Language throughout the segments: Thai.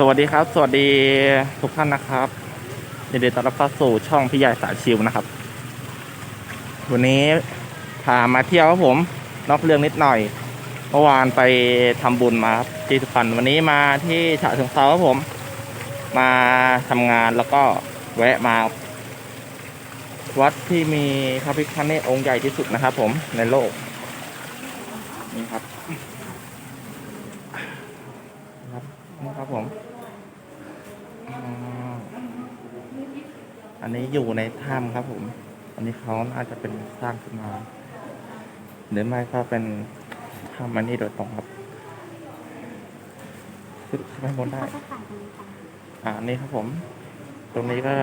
สวัสดีครับ สวัสดีทุกท่านนะครับยินดีต้อนรับเข้าสู่ช่องพี่ใหญ่สายชิวนะครับ วันนี้พามาเที่ยวครับผม นอกเรื่องนิดหน่อย เมื่อวานไปทำบุญมาครับที่สุพรรณวันนี้มาที่ฉะเชิงเทราครับผม มาทำงานแล้วก็แวะมา วัดที่มีพระพิฆเนศองค์ใหญ่ที่สุดนะครับ ผมในโลกนี่ครับครับนี่ครับผมอ่าอั นนี้อยู่ในถ้ำครับผม อันนี้เขาน่าจะเป็นสร้างขึ้นมาหรือไม่ก็เป็นถ้ำอันนี้โดยตรงครับขึ้นไปบนได้เขาจะขายตรงนี้ค่ะอ่านี่ครับผม ตรงนี้ก็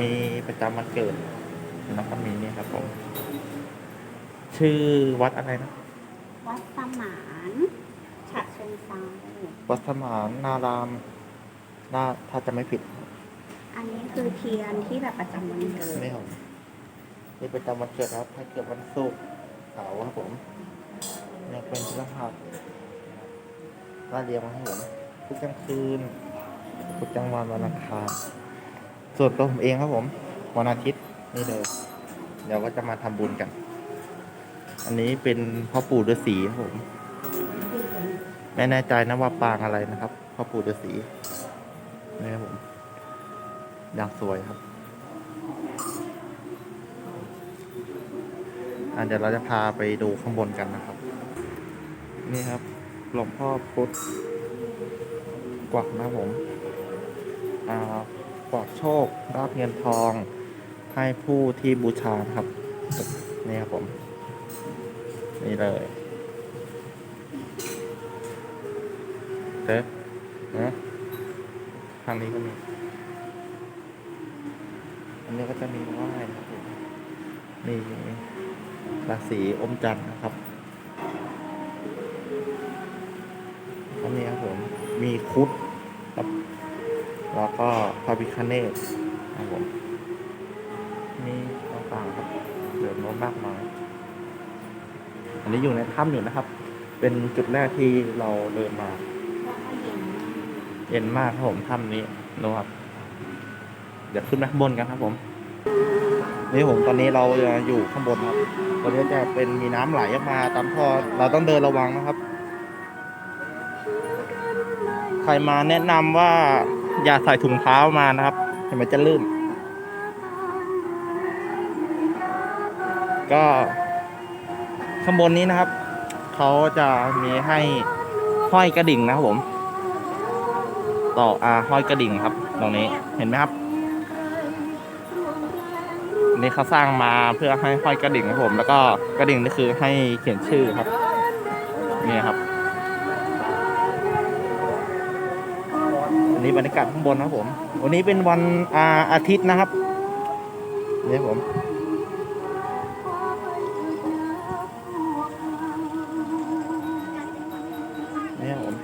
มีประจำวันเกิดแล้วก็มีนี่ครับผม ชื่อวัดอะไรนะ วัดสมานฉะเชิงเทราวัดสมานนารามน่าถ้าจะไม่ผิดอันนี้ คือเทียนที่แบบประจำวันเกิดนี่ครับนี่ประจำวันเกิดครับถ้าเกิดวันศุกร์เสาร์ครับผมยังเป็นพฤหัสล่าเรียงมาให้ผมทุกกลางคืนทุกกลางวันวันอังคารส่วนตัวผมเองครับผม วันอาทิตย์นี่เลยเดี๋ยวก็จะมาทำบุญกัน อันนี้เป็นพ่อปู่ฤาษีครับผม ไม่แน่ใจนะว่าปางอะไรนะครับพ่อปู่ฤาษีนี่ครับผม อย่างสวยครับอะเดี๋ยวเราจะพาไปดูข้างบนกันนะครับ นี่ครับหลวงพ่อพุธกวักนะผมกวักโชครับเงินทองให้ผู้ที่บูชาครับ นี่ครับผม นี่เลยเต๊ะนะทางนี้ก็มี อันนี้ก็จะมีไหว้นะครับผมมีราศีอมจันทร์นะครับอันนี้ครับผมมีคุดครับแล้วก็พระพิคเนตครับผมมีต่างๆครับเหลือน้มมากมายอันนี้อยู่ในถ้ำอยู่นะครับ เป็นจุดแรกที่เราเดินมา เย็นมากครับผมถ้ำนี้นะครับ เดี๋ยวขึ้นไปข้างบนกันครับผม นี่ผมตอนนี้เราจะอยู่ข้างบนครับตอนนี้จะเป็นมีน้ำไหลออกมาตามท่อเราต้องเดินระวังนะครับ ใครมาแนะนำว่าอย่าใส่ถุงเท้ามานะครับเห็นไหมจะลื่น ก็ข้างบนนี้นะครับเขาจะมีให้ห้อยกระดิ่งนะครับผม ต่ออาห้อยกระดิ่งครับ ตรงนี้เห็นไหมครับ นี่เขาสร้างมาเพื่อให้ห้อยกระดิ่งครับผม แล้วก็กระดิ่งนี่คือให้เขียนชื่อครับนี่ครับอันนี้บรรยากาศข้างบนนะครับผม วันนี้เป็นวันอาอาทิตย์นะครับนี่ผมนี่ผม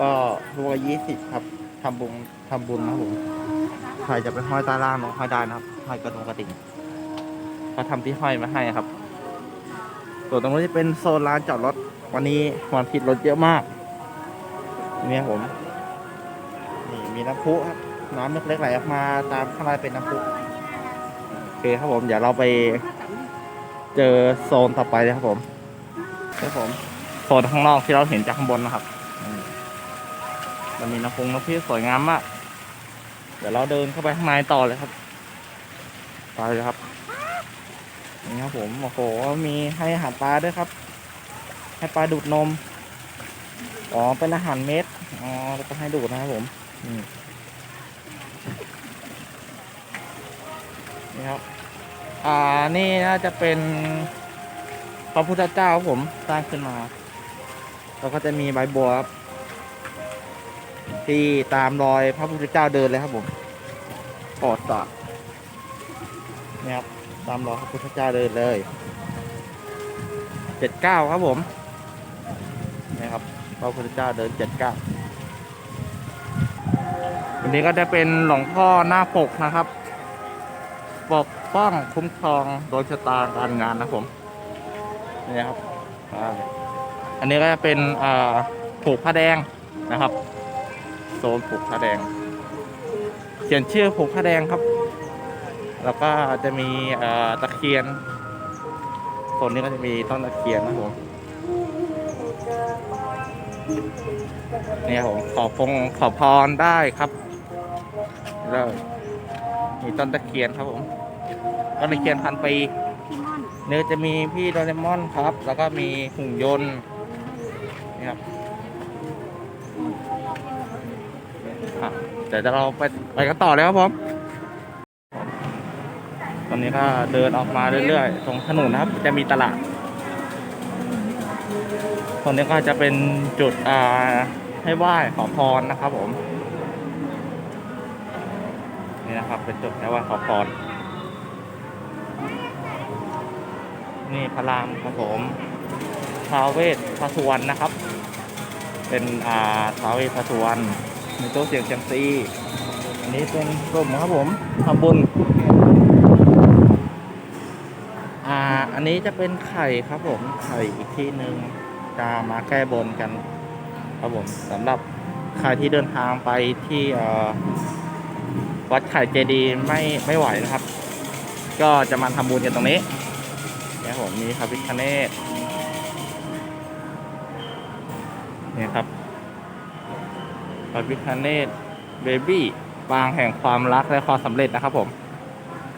ก็รัวยี่สิบครับทำบุญทำบุญนะครับผม ใครจะไปห้อยใต้ล่างน้องห้อยได้นะครับห้อยกระดงกระดิ่งเขาทำที่ห้อยมาให้ครับส่วนตรงนี้จะเป็นโซนลานจอดรถวันนี้วันผิดรถเยอะมากนี่ยผมนี่มีน้ำพุครับน้ำเล็กๆไหลออกมาตามข้างในเป็นน้ำพุโอเคครับผมเดี๋ยวเราไปเจอโซนต่อไปเลยครับผมครับผมโซนข้างนอกที่เราเห็นจากข้างบนนะครับอืมมันมีน้ำพุน้ำพุสวยงามมาก เดี๋ยวเราเดินเข้าไปข้างในต่อเลยครับไปเลยครับนี่ครับผมโอ้โหมีให้อาหารปลาด้วยครับ ให้ปลาดูดนมอ๋อเป็นอาหารเม็ดอ๋อแล้วก็ให้ดูดนะครับผมนี่ครับอ่านี่น่าจะเป็นพระพุทธเจ้าครับผมสร้างขึ้นมา แล้วก็จะมีใบบัวครับ ที่ตามรอยพระพุทธเจ้าเดินเลยครับผมปอดสาเนี่ยครับตามรอยพระพุทธเจ้าเดินเลยเจ็ดเก้าครับผมเนี่ยครับพระพุทธเจ้าเดินเจ็ดเก้าอันนี้ก็จะเป็นหลวงพ่อหน้าปกนะครับปกป้องคุ้มครองโดยชะตาการงานนะครับผมนี่ครับอ่าอันนี้ก็จะเป็นอ่าผูกผ้าแดงนะครับ โซนผูกผ้าแดง เขียนชื่อผูกผ้าแดงครับ แล้วก็จะมีตะเคียนโซนนี้ก็จะมีต้นตะเคียนนะผมเนี่ยผมขอพงขอพรได้ครับแล้วมีต้นตะเคียนครับผมต้นตะเคียนพันปีเนื้อจะมีพี่โดเรมอนครับ แล้วก็มีหุ่นยนต์นี่ครับ เดี๋ยวเราไปไปกันต่อเลยครับผมตอนนี้ก็เดินออกมาเรื่อยๆ ตรงถนนนะครับ จะมีตลาด ตรงนี้ก็จะเป็นจุดอ่าให้ไหว้ขอพรนะครับผม นี่นะครับ เป็นจุดให้ไหว้ขอพร นี่พระรามครับผมท้าวเวสพระสุวรรณนะครับ เป็นอ่าท้าวเวสพระสุวรรณ มีโต๊ะเสียงเซียมซีอันนี้เป็นกลุ่มครับผมทำบุญอ่าอันนี้จะเป็นไข่ครับผมไข่อีกที่หนึ่งจะมาแก้บนกัน ครับผมสำหรับใครที่เดินทางไปที่เอ่อวัดไข่เจดีย์ไม่ไม่ไหวนะครับ ก็จะมาทำบุญกันตรงนี้เนี่ยผมมีพระพิคเนตเนี่ยครับ พระพิคเนตเบบี้ปางแห่งความรักและความสำเร็จนะครับผม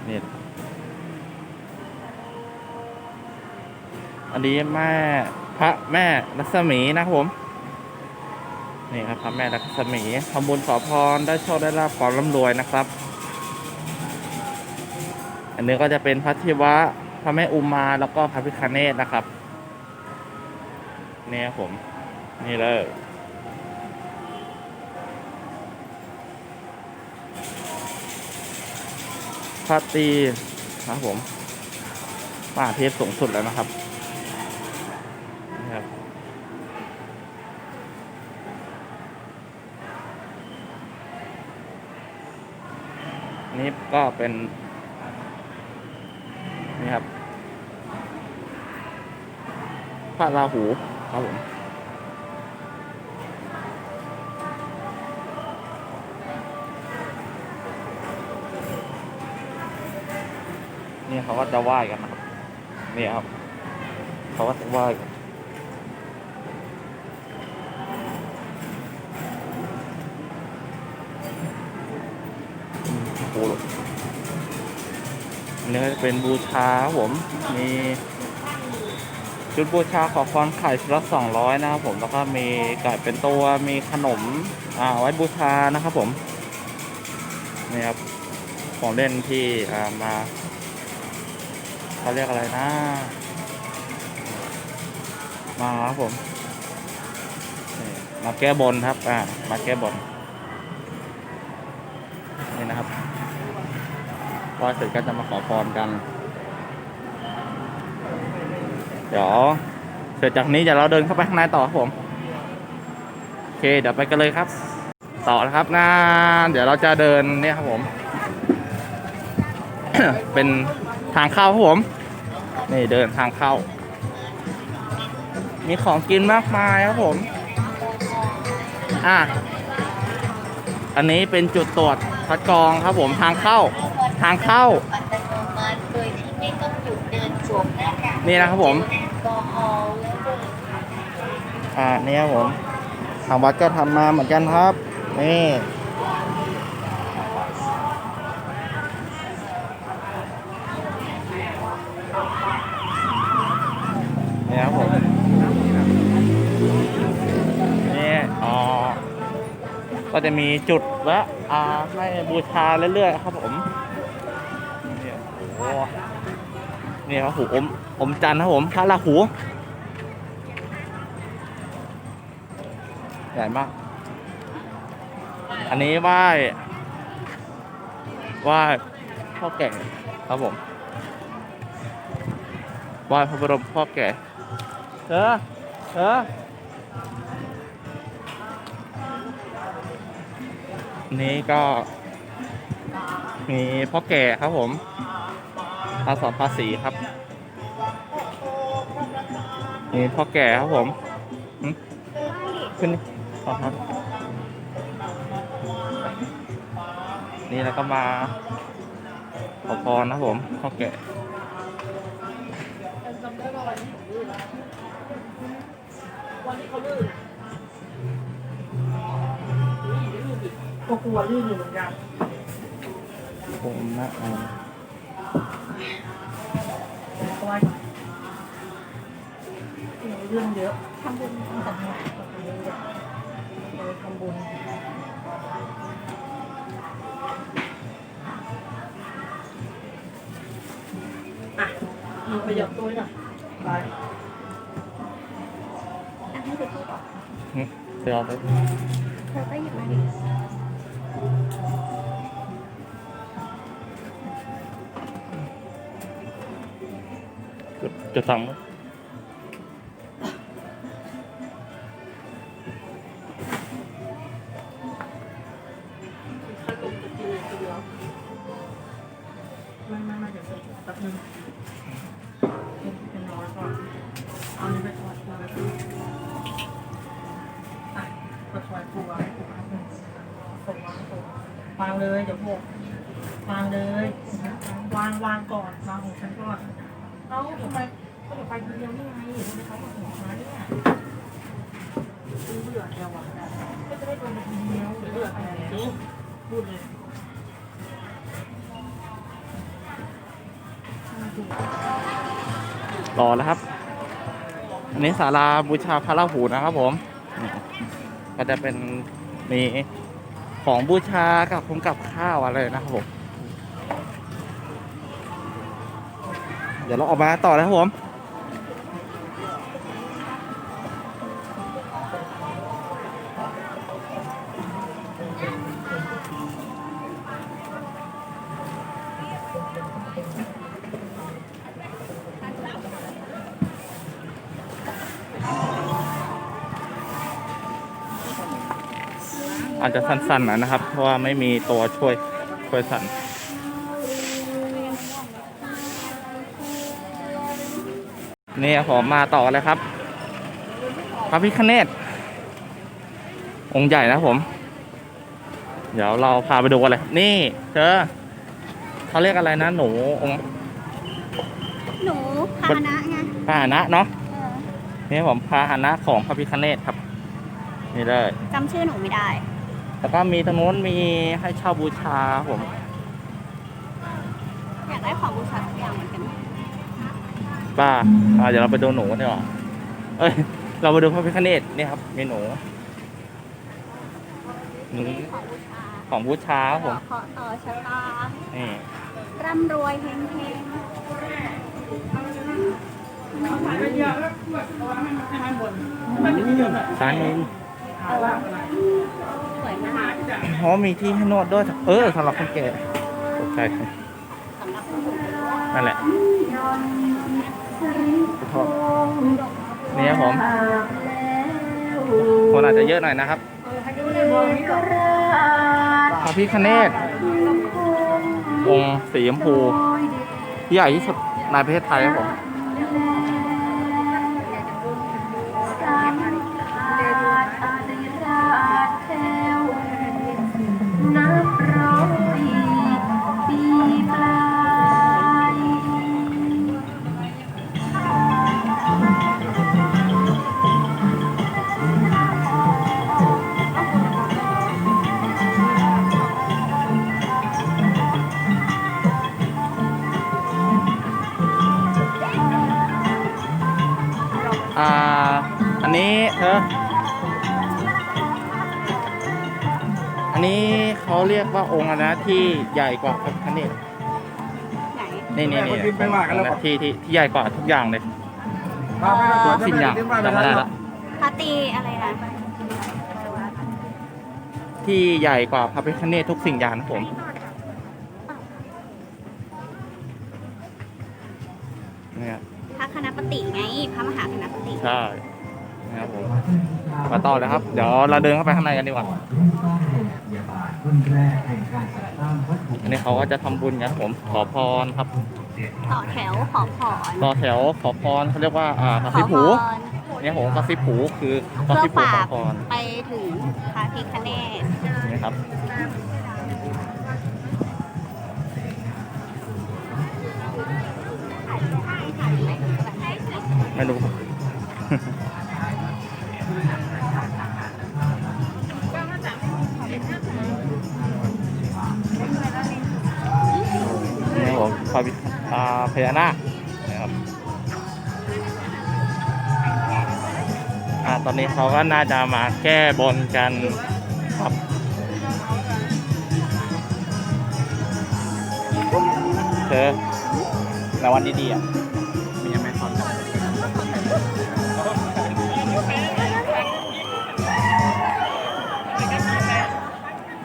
นี่อันนี้แม่พระแม่รัศมีนะครับผมนี่ครับพระแม่รัศมีทำบุญขอพรได้โชคได้ลาภความร่ำรวยนะครับ อันนี้ก็จะเป็นพระศิวะพระแม่อุมาแล้วก็พระพิคเนตนะครับ นี่ยผม นี่เลย พระตรีนะครับผมมหาเทพสูงสุดแล้วนะครับนี่ครับ นี่ก็เป็น นี่ครับพระราหูครับผม เขาก็จะไหว้กันนะครับนี่ครับเขาก็จะไหว้กันอืมโอ้โหอันนี้ก็จะเป็นบูชาผม มีชุดบูชาขอพรไข่ชุดละสองร้อยนะครับผม แล้วก็มีไก่เป็นตัว มีขนม อ่า ไว้บูชานะครับผม นี่ครับ ของเล่นที่ อ่า มา เขาเรียกอะไรนะ มาครับผม มาแก้บนครับ อ่า มาแก้บน นี่นะครับพอเสร็จก็จะมาขอพรกัน เดี๋ยว เสร็จจากนี้เดี๋ยวเราเดินเข้าไปข้างในต่อครับผม โอเค เดี๋ยวไปกันเลยครับ ต่อนะครับนะเดี๋ยวเราจะเดินเนี่ยครับผม เป็นทางเข้าครับผม นี่เดินทางเข้า มีของกินมากมายครับผม อะ อันนี้เป็นจุดตรวจคัดกรองครับผมทางเข้า ทางเข้าอัตโนมัติโดยที่ไม่ต้องหยุดเนี่นะครับผม อ่านี่ครับผม ทางวัดก็ทำมาเหมือนกันครับ นี่ครับผม นี่ อ๋อ ก็จะ มีจุดแวะอ่าให้บูชาเรื่อยๆครับผมเนี่ยโอ้โหนี่ครับหูอมอมจันครับผมพระราหูใหญ่มาก อันนี้ไหว้ไหว้พ่อแก่ครับผมไหว้พระบรมพ่อแก่เออเออ นี้ก็ มีพ่อแก่ครับผมภาษาภาษีครับมีพ่อแก่ครับผมขึ้นนี่อ๋อครับ นี่แล้วก็มาขอพรนะผมพ่อแก่ ก็กลัวลื่นอยู่เหมือนกันผมนะอ่าเพราะว่าเรื่องเยอะทำบุญทำงานทำบุญเราทำบุญอะมึงไปหยับตัวหน่อยไปอะให้ดูที่ก่อนเดี๋ยวเอาไปเธอก็หยิบมาดิ จะสั่งไหมขั้นลงจะกินทีเดียวไม่ไม่ไม่เดี๋ยวแป๊บนึงเป็นน้อยก่อนเอานี้ไปทอดมาแล้วกันอะกดชอยปูวางปูวางส่งวางส่งวางเลยเดี๋ยวพวกวางเลยวางวางก่อนวางของฉันก่อนเอ้าทำไม ไปทีเดียวนี่ไงทำไมเขาต้องหัวมาเนี่ยเบื่อแกว่ะก็จะได้โดนทีเดียวเบื่อแกจริงพูดเลยรอแล้วครับ อันนี้ศาลาบูชาพระราหูนะครับผม ก็จะเป็นมีของบูชากับคงกับข้าวอะไรนะครับผม เดี๋ยวเราออกมาต่อเลยครับผม จจะสั้นๆหน่อยนะครับ เพราะว่าไม่มีตัวช่วยช่วยสั่นนี่ครับผมมาต่อเลยครับ พระพิคเนตองค์ใหญ่นะครับผม เดี๋ยวเราพาไปดูกันเลย นี่เธอเขาเรียกอะไรนะ หนูองค์หนูพาหนะไงพาหนะเนาะเออนี่ครับผมพาหนะของพระพิคเนตครับ นี่เลยจำชื่อหนูไม่ได้ แล้วก็มีตรงนู้นมีให้เช่าบูชาครับผม อยากได้ของบูชาสักอย่างเหมือนกันป้าอ่าเดี๋ยวเราไปดูหนูกันดีกว่าเอ้ย เราไปดูพระพิคเนตนี่ครับ มีหนูหนูของบูชาของบูชาครับผม ขอต่อชะตานี่ ร่ำรวยเฮงเฮงซ้ายมือ สวยมากเพราะมีที่ให้นวดด้วย เออสำหรับคนแก่ตกใจสำหรับผู้สูงอายุนั่นแหละขอโทษนี่ครับผมคนอาจจะเยอะหน่อยนะครับพระพิคเนตองค์สีชมพูที่ใหญ่ที่สุดในประเทศไทยครับผม นนี้เธออันนี้เขาเรียกว่าองค์อะไรนะที่ใหญ่กว่าพระพิฆเนศไหนนี่นี่นี่ที่ที่ที่ใหญ่กว่าทุกอย่างเลยอ๋อสิ่งอย่างจำไม่ได้ละพาตีอะไรนะที่ใหญ่กว่าพระพิฆเนศทุกสิ่งอย่างนะผมเนี่ยพระคณะปฏิไงพระมหาคณะปฏิใช่ ต่อเลยครับ เดี๋ยวเราเดินเข้าไปข้างในกันดีกว่าอันนี้เขาก็จะทำบุญกันผมขอพรครับ ต่อแถวขอพรต่อแถวขอพรเขาเรียกว่าอ่ากระซิบหูเนี่ยผมกระซิบหูคือกระซิบหูขอพรไปถึงพระพิคเนศนี่ครับไม่รู้าพญานาคนะครับอ่าตอนนี้เขาก็น่าจะมาแก้บนกันครับเธอแต่วันดีๆอะมียังไม่ทอน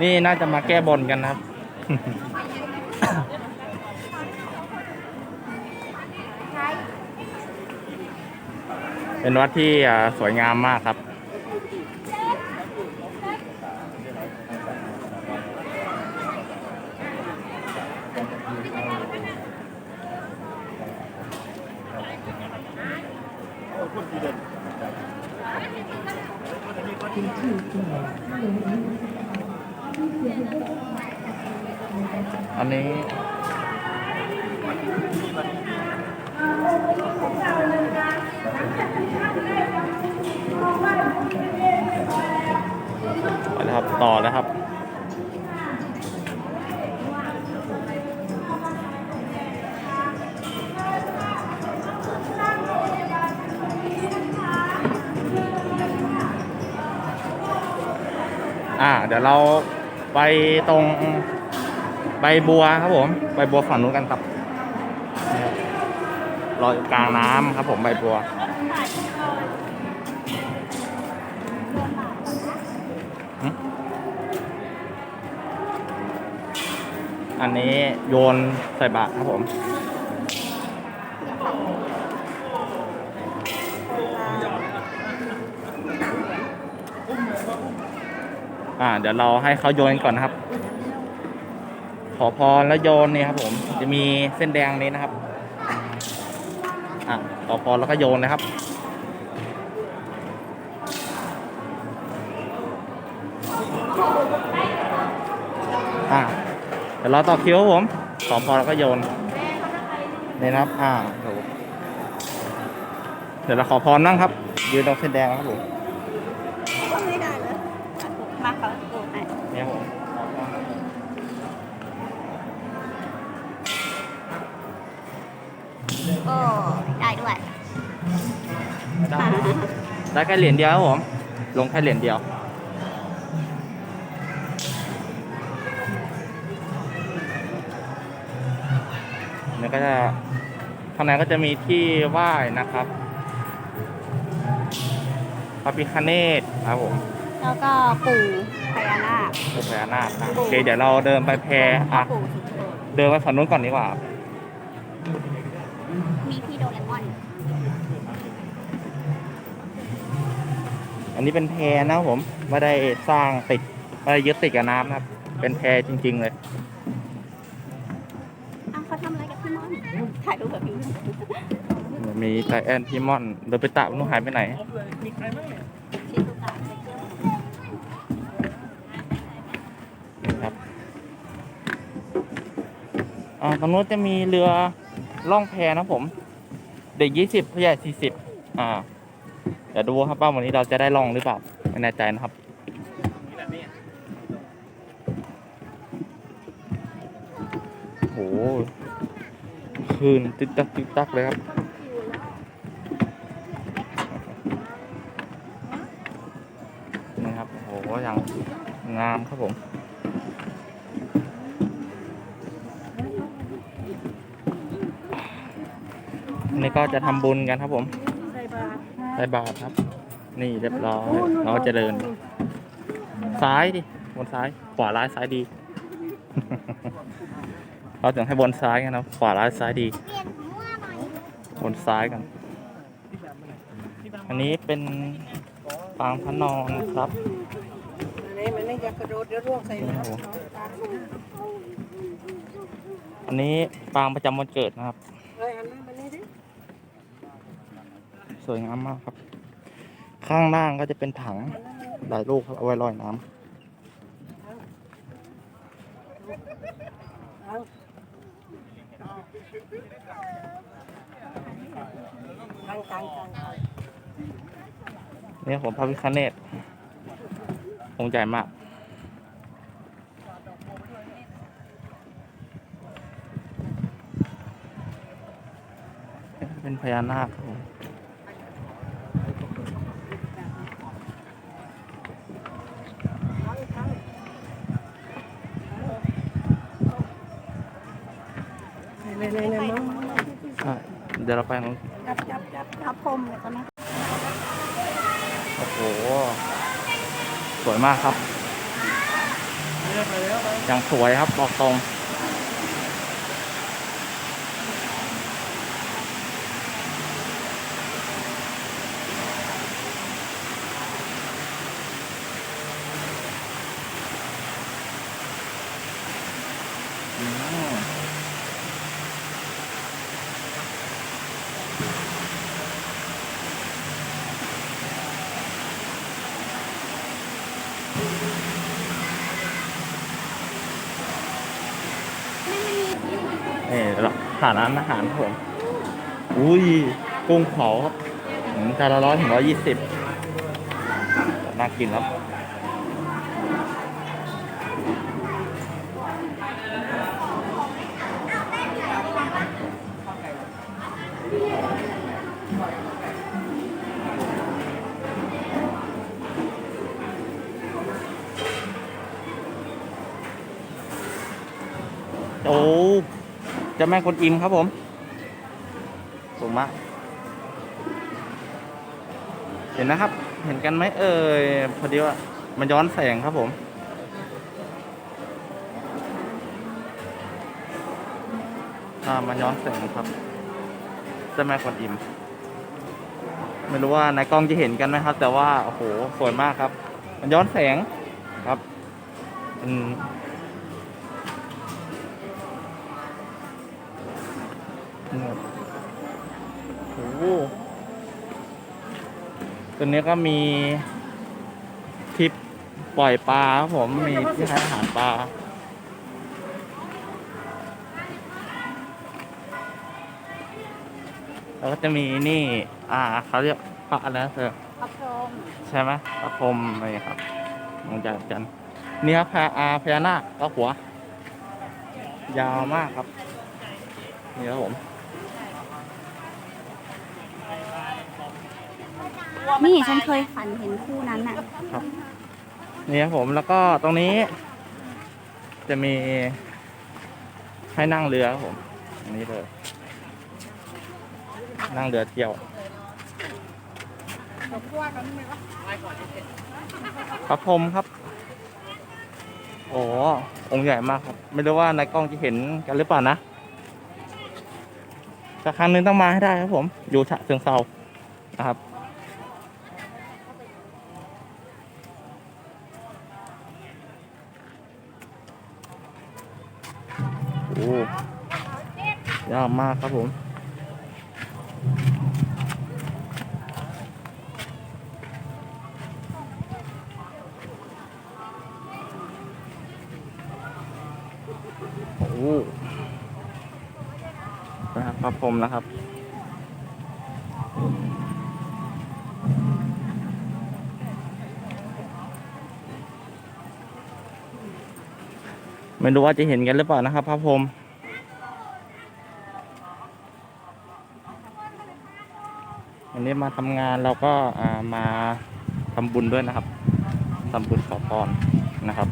นี่น่าจะมาแก้บนกันนะครับ เป็นวัดที่สวยงามมากครับ อันนี้ ไปแล้วครับ ต่อแล้วครับ อ่า เดี๋ยวเราไปตรงใบบัวครับผม ใบบัวฝั่งนู้นกันครับนี่ครับรอยกลางน้ำครับผมใบบัว อันนี้โยนใส่บาตรครับผมอ่าเดี๋ยวเราให้เขาโยนก่อนนะครับ ขอพรแล้วโยนนี่ครับ ผม จะมีเส้นแดงนี้นะครับ อ่าขอพรแล้วก็โยนนะครับ อ่า เดี๋ยวเราต่อคิวครับผมขอพรแล้วก็โยนนี่นะครับ อ่าเดี๋ยวเดี๋ยวเราขอพรนั่งครับ ยืนตรงเส้นแดงครับผมไม่ได้เลยมาเขาโอ้ยเนี่ยครับผมโอ้ได้ด้วยได้ได้แค่เหรียญเดียวครับผม ลงแค่เหรียญเดียว เนี่ยก็จะข้างในก็จะมีที่ไหว้นะครับพระพิคเนตครับผมแล้วก็ปู่พญานาคปู่พญานาคนะโอเคเดี๋ยวเราเดินไปแพอะปู่สิงโตเดินไปฝั่งนู้นก่อนดีกว่า มีพี่โดเรมอนอันนี้เป็นแพนะครับผมไม่ได้สร้างติดไม่ได้ยึดติดกับน้ำนะครับ เป็นแพจริง ๆ เลย ถ่ายรูปกับพี่มีไจแอนพิมอนเดินไปตะมันหายไปไหนมีใครบ้างเนี่ยไปเที่ยวครับอ่าตรงนู้นจะมีเรือล่องแพนะผม เด็กยี่สิบผู้ใหญ่สี่สิบอ่าเดี๋ยวดูครับว่าวันนี้เราจะได้ล่องหรือเปล่าไม่แน่ใจนะครับโห คืนตึกตักตึกตักเลยครับนี่ครับ โอ้โหอย่างงามครับผมนนี้ก็จะทำบุญกันครับผมใส่บาตรใส่บาตรครับ นี่เรียบร้อยเราจะเดิน ซ้ายดิบนซ้าย ขวาร้ายซ้ายดี เราถึงให้บนซ้ายกันนะขวาร้ายซ้ายดี บนซ้ายกัน อันนี้เป็นปางพระนอนครับอันนี้มันไม่ยากกระโดดเดี๋ยวร่วงใส่นี่ครับผมตาอันนี้ปางประจำวันเกิดนะครับ สวยงามมากครับ ข้างล่างก็จะเป็นถังหลายลูกครับเอาไว้ลอยน้ำ เนี่ผมพระพิคเนตองค์ใหญ่มาก เป็นพญานาคครับผม ใช่เดี๋ยวเราไปของจับจับจับจับพรมเลยตอนนี้โอ้โห สวยมากครับอย่างสวยครับบอกตรง อืม เอ อแล้วฐานร้านอาหารผม อุ้ยกุ้งเผาครับจานละร้อยถึงร้อยยี่สิบน่ากินครับ แม่คนอิมครับผมสูงมากเห็นนะครับ เห็นกันไหมเอ่ยพอดีว่ามันย้อนแสงครับผมอ่ามันย้อนแสงครับเจ้าแม่คนอิมไม่รู้ว่าในกล้องจะเห็นกันไหมครับ แต่ว่าโอ้โหสวยมากครับ มันย้อนแสงครับ อืม ตัวนี้ก็มีทิปปล่อยปลาครับผมมีที่ให้อาหารปลาแล้วก็จะมีนี่ อ่าเขาเรียกพระอะไรนะเธอพระพรหมใช่ไหมพระพรหมอะไรครับมองจากกันนี่ครับพญาอาพญานาคก็หัว ยาวมากครับ นี่ครับผม นี่ฉันเคยฝันเห็นคู่นั้นน่ะ นี่ครับผมแล้วก็ตรงนี้ จะมี ให้นั่งเรือครับผมอันนี้เลย นั่งเรือเที่ยวพระพรหมครับ โอ้องค์ใหญ่มากครับ ไม่รู้ว่าในกล้องจะเห็นกันหรือเปล่านะสักครั้งหนึงต้องมาให้ได้ครับผม อยู่ฉะเชิงเซานะครับ อ้ยากมากครับผมโอ้นะครับพระพรหมนะครับ ไม่รู้ว่าจะเห็นกันหรือเปล่านะครับพระพรหมวันนี้มาทำงานเราก็มาทำบุญด้วยนะครับทำบุญขอพรนะครับ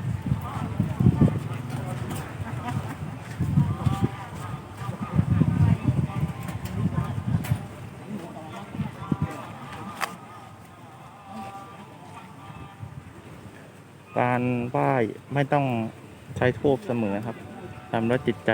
การไหว้ไม่ต้อง ใช้ทูบเสมอครับทำด้วยจิตใจ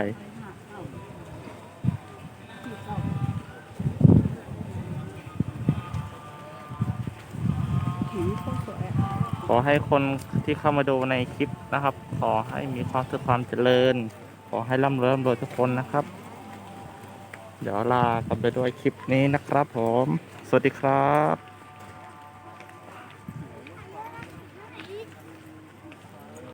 ขอให้คนที่เข้ามาดูในคลิปนะครับ ขอให้มีความสุขความเจริญ ขอให้ร่ำรวยร่ำรวยทุกคนนะครับ เดี๋ยวลากันไปด้วยคลิปนี้นะครับผม สวัสดีครับ